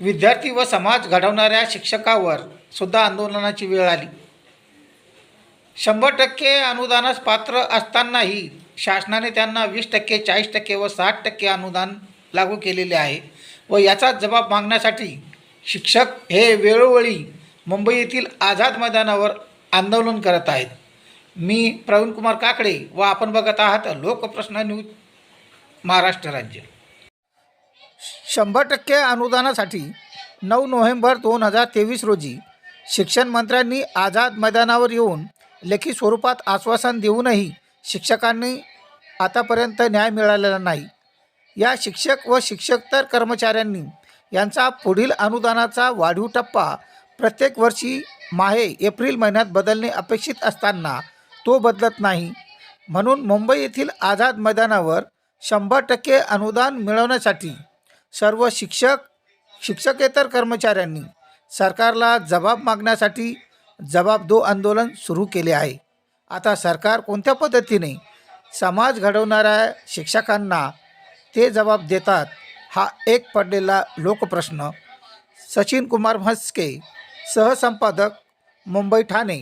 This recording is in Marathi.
विद्यार्थी व समाज घडवणाऱ्या शिक्षकावर सुद्धा आंदोलनाची वेळ आली. शंभर टक्के अनुदानास पात्र असतानाही शासनाने त्यांना वीस टक्के चाळीस टक्के व साठ टक्के अनुदान लागू केलेले आहे व याचा जबाब मागण्यासाठी शिक्षक हे वेळोवेळी मुंबई येथील आझाद मैदानावर आंदोलन करत आहेत. मी प्रवीणकुमार काकडे व आपण बघत आहात लोकप्रश्न न्यूज महाराष्ट्र राज्य. शंभर टक्के अनुदानासाठी नऊ नोव्हेंबर दोन हजार तेवीस रोजी शिक्षण मंत्र्यांनी आझाद मैदानावर येऊन लेखी स्वरूपात आश्वासन देऊनही शिक्षकांनी आतापर्यंत न्याय मिळालेला नाही. या शिक्षक व शिक्षकतर कर्मचाऱ्यांनी यांचा पुढील अनुदानाचा वाढीव टप्पा प्रत्येक वर्षी माहे एप्रिल महिन्यात बदलणे अपेक्षित असताना तो बदलत नाही. म्हणून मुंबई येथील आझाद मैदानावर शंभर टक्के अनुदान मिळवण्यासाठी सर्व शिक्षक शिक्षकेतर कर्मचाऱ्यांनी सरकारला जबाब मागण्यासाठी जबाब दो आंदोलन सुरू केले आहे. आता सरकार कोणत्या पद्धतीने समाज घडवणाऱ्या शिक्षकांना ते जबाब देतात हा एक पडलेला लोकप्रश्न. सचिन कुमार म्हस्के सहसंपादक मुंबई ठाणे.